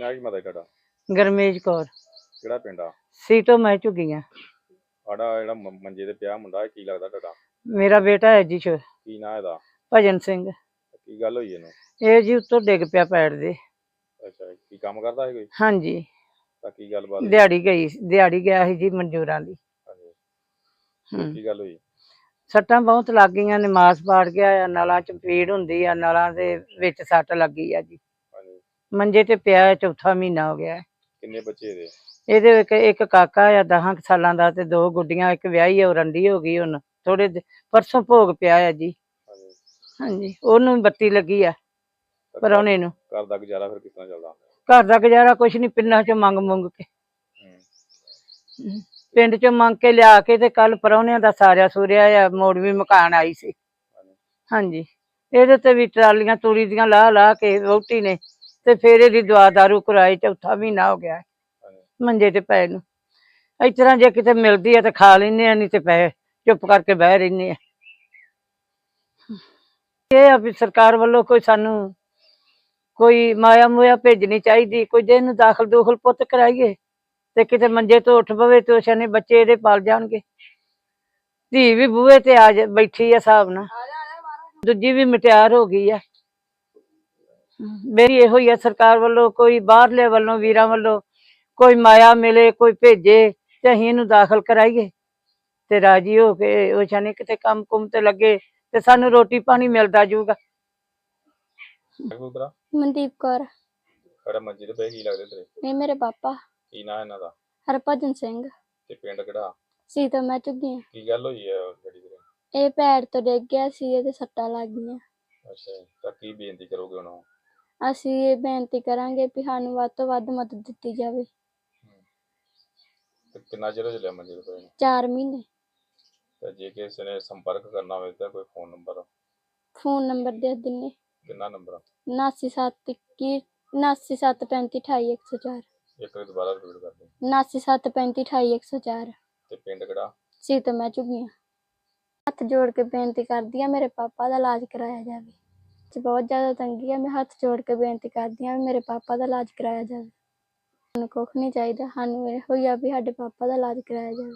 ਨਾਂ ਕੀ ਮਤਾ ਤੁਹਾਡਾ? ਗਰਮੇਜ ਕੌਰ। ਕਿਹੜਾ ਪਿੰਡ ਆ? ਸੀਟੋਂ ਮੈਂ ਝੁੱਗੀਆਂ ਸਾਡਾ ਜਿਹੜਾ ਮ- ਮੰਜੇ ਤੇ ਪਿਆ ਮੁੰਡਾ ਇਹ ਕੀ ਲੱਗਦਾ ਤੁਹਾਡਾ? ਮੇਰਾ ਬੇਟਾ ਹੈ ਜੀ ਛੋ- ਕੀ ਨਾਂ ਇਹਦਾ? ਭਜਨ ਸਿੰਘ। ਕੀ ਗੱਲ ਹੋਈ ਇਹਨੂੰ? ਇਹ ਜੀ ਉੱਤੋਂ ਡਿੱਗ ਪਿਆ ਪੈੜ ਦੇ। ਅੱਛਾ ਕੀ ਕੰਮ ਕਰਦਾ ਹੈ ਕੋਈ? ਹਾਂਜੀ। ਤਾਂ ਕੀ ਗੱਲਬਾਤ ਹੋਈ? ਦਿਹਾੜੀ ਗਈ ਦਿਹਾੜੀ ਗਿਆ ਸੀ ਜੀ ਮਨਜ਼ੂਰਾਂ ਦੀ। ਹਾਂਜੀ। ਹਮ। ਕੀ ਗੱਲ ਹੋਈ? ਸੱਟਾਂ ਬਹੁਤ ਲੱਗ ਗਈਆਂ ਨੇ ਮਾਸ ਪਾੜ ਗਿਆ ਆ ਨਲਾਂ ਚ ਪੀੜ ਹੁੰਦੀ ਆ ਨਲਾਂ ਦੇ ਵਿੱਚ ਸੱਟ ਲੱਗੀ ਆ ਜੀ। ਮੰਜੇ ਤੇ ਪਿਆ ਹੈ, ਚੌਥਾ ਮਹੀਨਾ ਹੋ ਗਿਆ ਹੈ। ਕਿੰਨੇ ਬੱਚੇ ਇਹਦੇ? ਇਹਦੇ ਇੱਕ ਇੱਕ ਕਾਕਾ ਆ 10 ਸਾਲਾਂ ਦਾ ਤੇ ਦੋ ਗੁੱਡੀਆਂ ਇੱਕ ਵਿਆਹੀ ਆ ਉਹ ਰੰਡੀ ਹੋ ਗਈ ਹੁਣ। ਥੋੜੇ ਪਰਸੋਂ ਭੋਗ ਪਿਆ ਆ ਜੀ। ਹਾਂਜੀ। ਉਹਨੂੰ ਵੀ ਬੱਤੀ ਲੱਗੀ ਆ ਪਰੌਣੇ ਨੂੰ। ਘਰ ਦਾ ਗੁਜ਼ਾਰਾ ਫਿਰ ਕਿਸ ਤਰ੍ਹਾਂ ਚੱਲਦਾ ਘਰ ਦਾ ਗੁਜ਼ਾਰਾ ਕੁਛ ਨਹੀਂ ਪਿੰਡਾਂ ਚੋਂ ਮੰਗ ਮੰਗ ਕੇ। ਹੂੰ। ਪਿੰਡ ਚੋਂ ਮੰਗ ਕੇ ਲਿਆ ਕੇ ਤੇ ਕੱਲ ਪਰੌਣਿਆਂ ਦਾ ਸਾਰਿਆ ਸੂਰਿਆ ਆ ਮੋੜਵੀ ਮਕਾਨ ਆਈ ਸੀ। ਹਾਂਜੀ। ਹਾਂਜੀ ਇਹਦੇ ਤੇ ਵੀ ਟਰਾਲੀਆਂ ਤੂੜੀ ਦੀਆਂ ਲਾ ਲਾ ਕੇ ਵਹੁਟੀ ਨੇ ਤੇ ਫਿਰ ਇਹਦੀ ਦਵਾ ਦਾਰੂ ਕਰਾਈ ਚੌਥਾ ਮਹੀਨਾ ਹੋ ਗਿਆ। ਹੈ ਮੰਜੇ ਤੇ ਪਏ ਨੂੰ। ਇਸ ਤਰ੍ਹਾਂ ਜੇ ਕਿਤੇ ਮਿਲਦੀ ਆ ਤੇ ਖਾ ਲੈਨੇ ਆ, ਨਹੀਂ ਤੇ ਪਏ, ਚੁੱਪ ਕਰਕੇ ਬਹਿ ਰਹਿੰਦੇ ਆ। ਇਹ ਆ ਵੀ ਸਰਕਾਰ ਵੱਲੋਂ ਕੋਈ ਸਾਨੂੰ ਕੋਈ ਮਾਇਆ ਮੋਇਆ ਭੇਜਣੀ ਚਾਹੀਦੀ, ਕੋਈ ਦੇ ਨੂੰ ਦਾਖਲ ਦੂਖਲ ਪੁੱਤ ਕਰਾਈਏ ਤੇ ਕਿਤੇ ਮੰਜੇ ਤੋਂ ਉੱਠ ਪਵੇ ਤੇ ਉਸ਼ਨੇ ਬੱਚੇ ਇਹਦੇ ਪਲ ਜਾਣਗੇ। ਧੀ ਵੀ ਬੂਹੇ ਤੇ ਆ ਜਾ- ਬੈਠੀ ਆ ਹਿਸਾਬ ਨਾਲ। ਦੂਜੀ ਵੀ ਮਟਿਆਰ ਹੋ ਗਈ ਆ। ਮੇਰੀ ਇਹੋ ਹੀ ਆ ਸਰਕਾਰ ਵੱਲੋਂ ਕੋਈ ਬਾਹਰਲੇ ਵੱਲੋਂ ਵੀਰਾਂ ਵੱਲੋਂ ਕੋਈ ਮਾਇਆ ਮਿਲੇ ਕੋਈ ਭੇਜੇ ਤੇ ਅਸੀਂ ਇਹਨੂੰ ਦਾਖਲ ਕਰਾਈਏ। ਤੇ ਰਾਜੀ ਹੋ ਕੇ ਉਹ ਜਾਨੇ ਕਿਤੇ ਕੰਮ ਕੁੰਮ ਤੇ ਲੱਗੇ ਤੇ ਸਾਨੂੰ ਰੋਟੀ ਪਾਣੀ ਮਿਲਦਾ ਭਰਾ ਮਨਦੀਪ ਕੌਰ। ਖੜਾ ਮੰਜੇ ਤੇ ਪਏ ਕੀ ਲੱਗਦੇ ਤੇਰੇ? ਇਹ ਮੇਰੇ ਪਾਪਾ। ਕੀ ਨਾਂ ਇਹਨਾਂ ਦਾ? ਹਰਭਜਨ ਸਿੰਘ। ਤੇ ਪਿੰਡ ਕਿਹੜਾ? ਸੀਤੋ ਮੈਂ ਝੁੱਗੀਆਂ ਕੀ ਗੱਲ ਹੋਈ ਹੈ ਜਿਹੜੀ ਤੇਰੇ ਇਹ ਪੈਰ ਤੋਂ ਡਿੱਗ ਗਿਆ ਸੀ ਇਹਦੇ ਸੱਟਾਂ ਲੱਗ ਗਈਆਂ। ਅੱਛਾ ਜੀ। ਤਾਂ ਕੀ ਬੇਨਤੀ ਕਰੋਗੇ ਉਹਨਾਂ? ਨੂੰ ਅਸੀਂ ਇਹ ਬੇਨਤੀ ਕਰਾਂਗੇ ਵੀ ਸਾਨੂੰ ਵੱਧ ਤੋਂ ਵੱਧ ਮਦਦ ਦਿੱਤੀ ਜਾਵੇ। ਤੇ ਕਿੰਨਾ ਚਿਰ ਹੋ ਚੱਲਿਆ ਮੰਜੇ ਤੇ ਪਏ ਨੂੰ? 4 ਮਹੀਨੇ। ਤੇ ਜੇ ਕਿਸੇ ਨੇ ਸੰਪਰਕ ਕਰਨਾ ਹੋਵੇ ਤਾਂ ਕੋਈ ਫੋਨ ਨੰਬਰ? ਫੋਨ ਨੰਬਰ ਦੇ ਦਿੰਨੇ। ਕਿੰਨਾ ਨੰਬਰ 9721 9735288104 ਇੱਕ ਵਾਰ ਦੁਬਾਰਾ ਰਿਪੀਟ ਕਰ ਦੇ 9735288104 ਤੇ ਪਿੰਡ ਕਿਹੜਾ? ਸੀਤੋ ਮੈਂ ਝੁੱਗੀਆਂ ਹੱਥ ਜੋੜ ਕੇ ਬੇਨਤੀ ਕਰਦੀ ਆ ਮੇਰੇ ਪਾਪਾ ਦਾ ਇਲਾਜ ਕਰਾਇਆ ਜਾਵੇ। ਚ ਬਹੁਤ ਜ਼ਿਆਦਾ ਤੰਗੀ ਆ, ਮੈਂ ਹੱਥ ਜੋੜ ਕੇ ਬੇਨਤੀ ਕਰਦੀ ਆ ਵੀ ਮੇਰੇ ਪਾਪਾ ਦਾ ਇਲਾਜ ਕਰਾਇਆ ਜਾਵੇ। ਸਾਨੂੰ ਕੁੱਖ ਨਹੀਂ ਚਾਹੀਦਾ, ਸਾਨੂੰ ਇਹੋ ਹੀ ਆ ਵੀ ਸਾਡੇ ਪਾਪਾ ਦਾ ਇਲਾਜ ਕਰਾਇਆ ਜਾਵੇ।